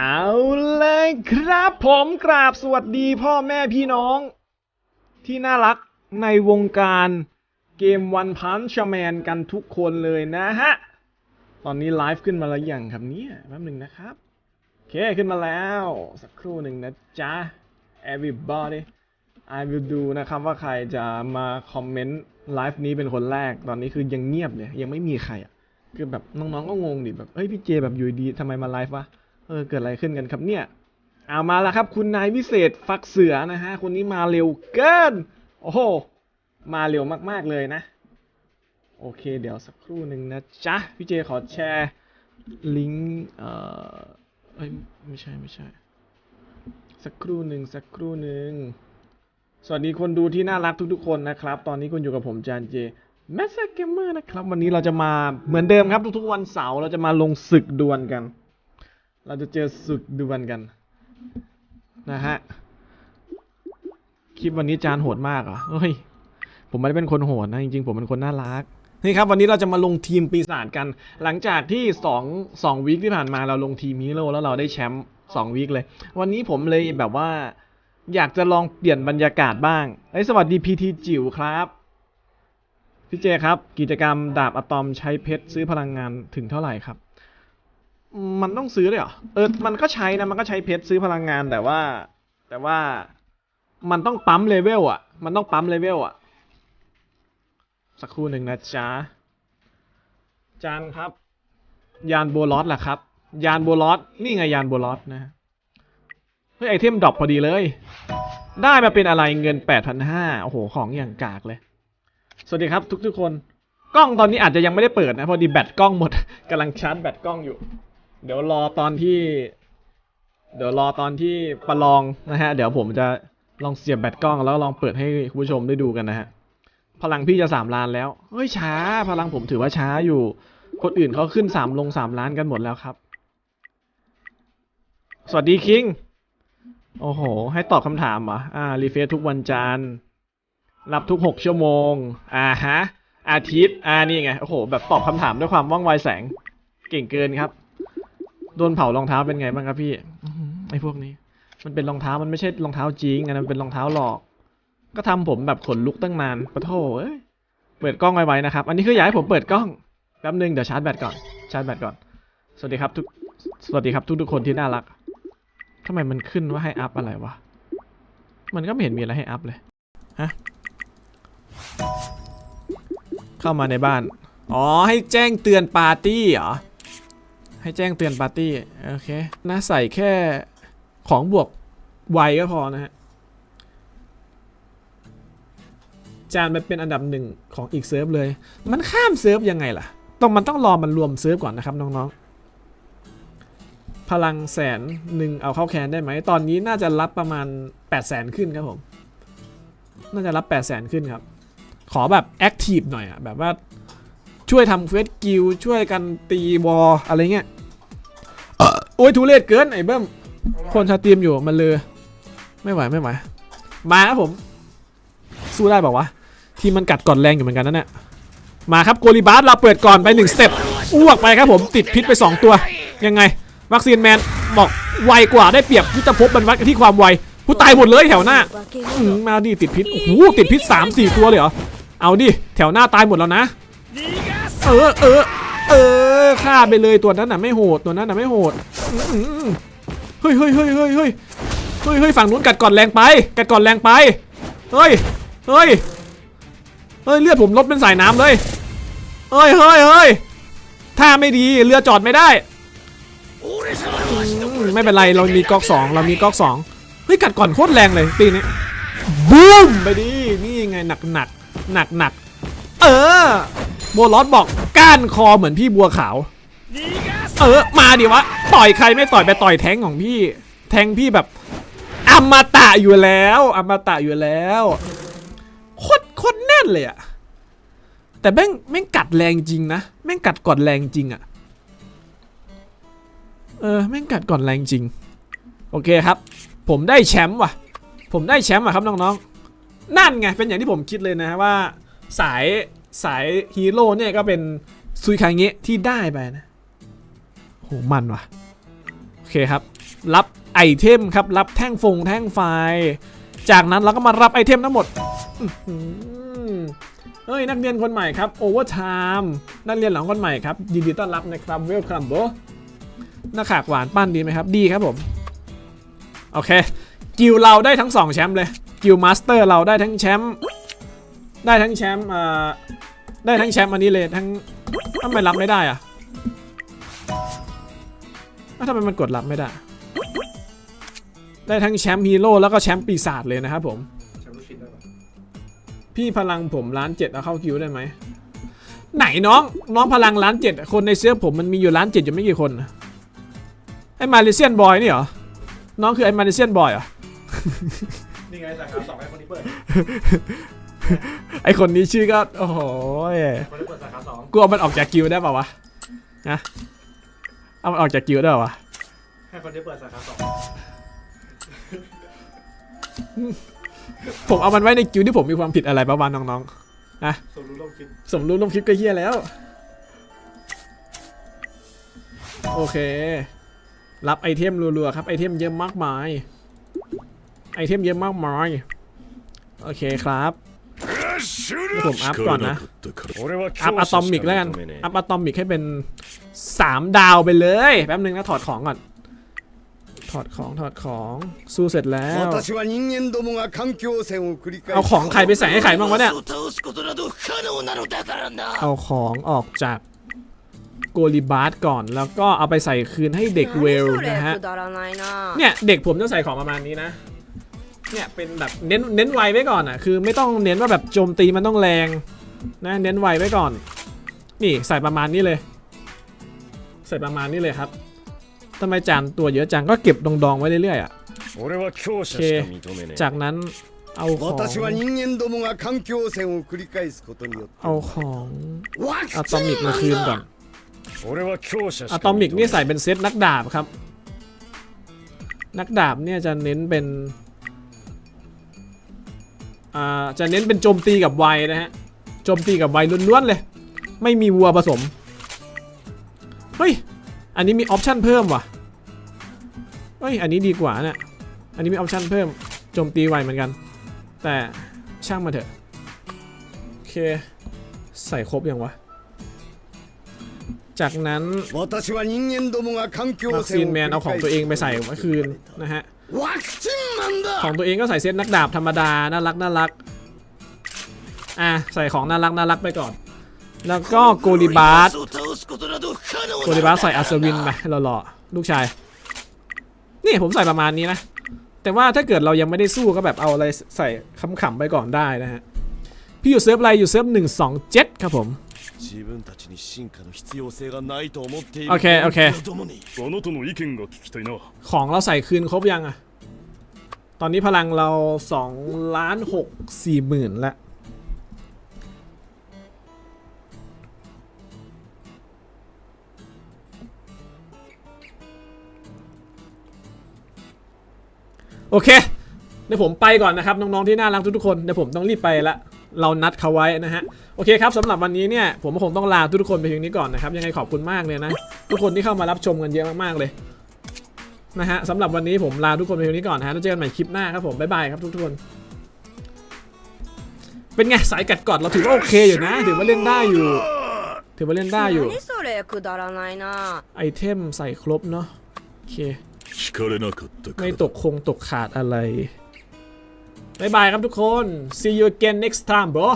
เอาเลยครับผมกราบสวัสดีพ่อแม่พี่น้อง ที่น่ารักในวงการเกมวันพันชแมนกันทุกคนเลยนะฮะ ตอนนี้ไลฟ์ขึ้นมาแล้วยังครับเนี่ยแป๊บหนึ่งนะครับ โอเคขึ้นมาแล้ว สักครู่หนึ่งนะจ๊ะ everybody I will do นะครับว่าใครจะมาคอมเมนต์ไลฟ์นี้เป็นคนแรกตอนนี้คือยังเงียบเลย ยังไม่มีใครอะคือแบบน้องๆก็งงดิแบบเฮ้ยพี่เจแบบอยู่ดีทำไมมาไลฟ์วะ เออเกิดอะไรขึ้นกันครับเนี่ยเอามาแล้วครับคุณนายวิเศษฟักเสือนะฮะคนนี้มาเร็วเกินโอ้โหมาเร็วมากๆเลยนะ โอเค เดี๋ยวสักครู่หนึ่งนะจ๊ะพี่เจขอแชร์ลิงก์เอ่อเอ้ยไม่ใช่ไม่ใช่ สักครู่หนึ่งสักครู่หนึ่งสวัสดีคนดูที่น่ารักทุกๆคนนะครับ ตอนนี้คุณอยู่กับผมจานเจแมสเกมเมอร์นะครับ วันนี้เราจะมาเหมือนเดิมครับทุกๆวันเสาร์เราจะมาลงศึกดวลกัน เราจะเจอศึกดวลกัน นะฮะ คลิปวันนี้จานโหดมากเหรอเฮ้ย ผมไม่ได้เป็นคนโหดนะ จริงๆ ผมเป็นคนน่ารัก นี่ครับ วันนี้เราจะมาลงทีมปีศาจกัน หลังจากที่สองสองวีคที่ผ่านมาเราลงทีมฮีโร่แล้วเราได้แชมป์สองวีคเลย วันนี้ผมเลยแบบว่า อยากจะลองเปลี่ยนบรรยากาศบ้างเฮ้ยสวัสดีพีทีจิ๋วครับพี่เจครับ กิจกรรมดาบอะตอมใช้เพชรซื้อพลังงานถึงเท่าไหร่ครับ มันต้องซื้อเลยเหรอ เออ มันก็ใช้นะ มันก็ใช้เพชรซื้อพลังงานแต่ว่า แต่ว่ามันต้องปั๊มเลเวลอะ มันต้องปั๊มเลเวลอะ สักครู่หนึ่งนะจ๊ะ จานครับ ยานโบลอสล่ะครับ ยานโบลอส นี่ไงยานโบลอสนะ เฮ้ยไอเทมดรอปพอดีเลย ได้มาเป็นอะไรเงิน 8,500 โอ้โห ของอย่างกากเลย สวัสดีครับทุกๆคน กล้องตอนนี้อาจจะยังไม่ได้เปิดนะ พอดีแบตกล้องหมดกำลังชาร์จแบตกล้องอยู่ เดี๋ยวรอตอนที่ เดี๋ยวรอตอนที่ประลองนะฮะ เดี๋ยวผมจะลองเสียบแบตกล้องแล้วลองเปิดให้คุณผู้ชมได้ดูกันนะฮะ พลังพี่จะสามล้านแล้ว เฮ้ยช้า พลังผมถือว่าช้าอยู่ คนอื่นเขาขึ้นสามลงสามล้านกันหมดแล้วครับ สวัสดีคิง โอ้โห ให้ตอบคำถามเหรอ อ่า รีเฟซทุกวันจันทร์ รับทุกหกชั่วโมง อ่าฮะ อาทิตย์ อ่านี่ไง โอ้โห แบบตอบคำถามด้วยความว่องไวแสง เก่งเกินครับ โดนเผารองเท้าเป็นไงบ้างครับพี่อื้อหือไอ้พวกนี้ มันเป็นรองเท้ามันไม่ใช่รองเท้าจริงอันนั้นมันเป็นรองเท้าหลอก ก็ทำผมแบบขนลุกตั้งนานปะโถเอ้ยเปิดกล้องไว้ๆนะครับ อันนี้คืออยากให้ผมเปิดกล้องแป๊บนึงเดี๋ยวชาร์จแบตก่อน ชาร์จแบตก่อน สวัสดีครับทุก สวัสดีครับทุกๆคนที่น่ารักทำไมมันขึ้นว่าให้อัพอะไรวะ มันก็ไม่เห็นมีอะไรให้อัพเลย ฮะ เข้ามาในบ้าน อ๋อ ให้แจ้งเตือนปาร์ตี้เหรอ ให้แจ้งเตือนปาร์ตี้โอเคนะใส่แค่ของบวกไวก็พอนะฮะจานมันเป็นอันดับหนึ่งของอีกเซิร์ฟเลย มันข้ามเซิร์ฟยังไงล่ะ ต้องมันต้องรอมันรวมเซิร์ฟก่อนนะครับน้องๆ พลังแสนหนึ่งเอาเข้าแคนได้ไหม ตอนนี้น่าจะรับประมาณ 8 0 0แสนขึ้นครับผม น่าจะรับ 8 0 0แสนขึ้นครับ ขอแบบแอคทีฟหน่อยอะแบบว่าช่วยทำเฟสกิลช่วยกันตีวอลอะไรเงี้ย โอ้ยทุเรศเกินไอ้เบิ้มคนชาตรีมอยู่มันเลยไม่ไหวไม่ไหวมาครับผม สู้ได้บอกว่าวะทีมมันกัดก่อนแรงอยู่เหมือนกันนั่นแหละมาครับโกลิบาสเราเปิดก่อนไปหนึ่งสเต็ปอ้วกไปครับผมติดพิษไป 2 ตัว ยังไง วัคซีนแมนบอกไวกว่าได้เปรียบยุทธภพบรรวัดกันที่ความไวผู้ตายหมดเลยแถวหน้ามาดิติดพิษโอ้โหติดพิษสามสี่ตัวเลยเหรอเอาดิแถวหน้าตายหมดแล้วนะ เออเออ เออฆ่าไปเลยตัวนั้นน่ะไม่โหดตัวนั้นน่ะไม่โหดเฮ้ยเฮ้ยเฮ้ยเฮ้ยเฮ้ยเฮ้ยเฮ้ยฝั่งนู้นกัดก่อนแรงไป กัดก่อนแรงไปเฮ้ยเฮ้ยเฮ้ยเลือดผมลดเป็นสายน้ำเลยเฮ้ยเฮ้ยเฮ้ยถ้าไม่ดีเรือจอดไม่ได้ไม่เป็นไรเรามีก๊อกสองเรามีก๊อกสองเฮ้ยกัดก่อนโคตรแรงเลยตีนี้บูมไปดินี่ไงหนักหนักหนักหนักเออ บัวลอดบอกก้านคอเหมือนพี่บัวขาว เออ มาดิวะ ต่อยใครไม่ต่อยไปต่อยแทงของพี่ แทงพี่แบบอมตะอยู่แล้วอมตะอยู่แล้วโคตรโคตรแน่นเลยอะแต่แม่งแม่งกัดแรงจริงนะแม่งกัดก่อนแรงจริงอะเออแม่งกัดก่อนแรงจริง โอเคครับ ผมได้แชมป์ว่ะ ผมได้แชมป์อะครับน้องๆนั่นไงเป็นอย่างที่ผมคิดเลยนะว่าสาย สายฮีโร่เนี่ยก็เป็นซุยคางเงะที่ได้ไปนะโหมันว่ะ โอเคครับ รับไอเทมครับ รับแท่งฟงแท่งไฟ จากนั้นเราก็มารับไอเทมทั้งหมดเฮ้ยนักเรียนคนใหม่ครับโอเวอร์ไทม์นักเรียนหลังคนใหม่ครับยินดีต้อนรับนะครับเวลคัมโบหน้าขากหวานปั้นดีไหมครับ ดีครับผม โอเค กิลเราได้ทั้ง 2 แชมป์เลย กิลมาสเตอร์เราได้ทั้งแชมป์ได้ทั้งแชมป์อ่า ได้ทั้งแชมป์อันนี้เลยทั้งทำไมรับไม่ได้อะทำไมมันกดรับไม่ได้ ได้ทั้งแชมป์ฮีโร่แล้วก็แชมป์ปีศาจเลยนะครับผมพี่พลังผมล้านเจ็ดเอาเข้าคิวได้ไหมไหนน้องน้องพลังล้านเจ็ดคนในเสื้อผมมันมีอยู่ล้านเจ็ดอยู่ไม่กี่คนไอ้มาเลเซียนบอยนี่เหรอน้องคือไอ้มาเลเซียนบอยเหรอนี่ไงสาขาสองไอ้คนนี้เปิด ไอคนนี้ชื่อก็โอ้โหยคนนี้เปิดสาขาสองกูเอามันออกจากกิวได้ป่าวะนะเอามันออกจากกิวได้ป่าวะให้คนนี้เปิดสาขาสองผมเอามันไว้ในกิวที่ผมมีความผิดอะไรประมาณน้องสมรู้ร่วมคิดๆสมรู้ร่วมคิดก็เฮี้ยแล้ว โอเค รับไอเทมรัวๆครับไอเทมเยอะมากมาย ไอเทมเยอะมากมาย โอเคครับ ผมอัพก่อนนะ อัพอะตอมิกแล้วกัน อัพอะตอมิกให้เป็น 3 ดาวไปเลย แป๊บนึงนะถอดของก่อน ถอดของถอดของ สู้เสร็จแล้ว เอาของใครไปใส่ให้ใครบ้างวะเนี่ย เอาของออกจากโกลิบาร์ดก่อนแล้วก็เอาไปใส่คืนให้เด็กเวลนะฮะ เนี่ย เด็กผมจะใส่ของประมาณนี้นะ เนี่ยเป็นแบบเน้นเน้นไวไว้ก่อนอะคือไม่ต้องเน้นว่าแบบโจมตีมันต้องแรงนะเน้นไวไว้ก่อน นี่ใส่ประมาณนี้เลย ใส่ประมาณนี้เลยครับทำไมจานตัวเยอะจังก็เก็บดองๆไว้เรื่อยๆอะโอเคจากนั้นเอาของเอาของอะตอมิกมาคืนก่อนอะตอมิกนี่ใส่เป็นเซตนักดาบครับ นักดาบเนี่ยจะเน้นเป็น จะเน้นเป็นโจมตีกับไวนะฮะ โจมตีกับไวล้วนๆเลย ไม่มีวัวผสม เฮ้ย อันนี้มีออปชั่นเพิ่มว่ะ เฮ้ย อันนี้ดีกว่านะ่ะอันนี้มีออปชั่นเพิ่ม โจมตีไวเหมือนกัน แต่ช่างมาเถอะ โอเค ใส่ครบยังวะ จากนั้นวัคซีนแมนเอาของตัวเองไปใส่เมื่อคืนนะฮะ ของตัวเองก็ใส่เซตนักดาบธรรมดา น่ารักน่ารัก อะ ใส่ของน่ารักน่ารักไปก่อน แล้วก็โกลิบาร์โกลิบาร์ใส่อัศวินไปหล่อๆลูกชาย นี่ผมใส่ประมาณนี้นะ แต่ว่าถ้าเกิดเรายังไม่ได้สู้ก็แบบเอาอะไรใส่ขำๆไปก่อนได้นะฮะ พี่อยู่เซิฟไรอยู่เซิฟหนึ่งสองเจ็ดครับผม 自分たちに進化の必要性がないと思っている โอเคโอเค どもにあなたの意見が聞きたいな ของเราใส่คืนครบยังอะตอนนี้พลังเรา2ล้าน6 4หมื่นละโอเค เดี๋ยวผมไปก่อนนะครับ น้องๆที่น่ารักทุกๆคน เดี๋ยวผมต้องรีบไปละ เรานัดเขาไว้นะฮะโอเคครับสำหรับวันนี้เนี่ยผมคงต้องลาทุกคนไปเพียงนี้ก่อนนะครับยังไงขอบคุณมากเลยนะ ทุกคนที่เข้ามารับชมกันเยอะมากๆเลยนะฮะสำหรับวันนี้ผมลาทุกคนไปเพียงนี้ก่อนฮะแล้วเจอกันใหม่คลิปหน้าครับผมบ๊ายบายครับทุกคน เป็นไงสายกัดกอดเราถือว่าโอเคอยู่นะถือว่าเล่นได้อยู่ ถือว่าเล่นได้อยู่ไอเทมใส่ครบเนาะโอเคไม่ตกคงตกขาดอะไร บายบายครับทุกคน see you again next time bro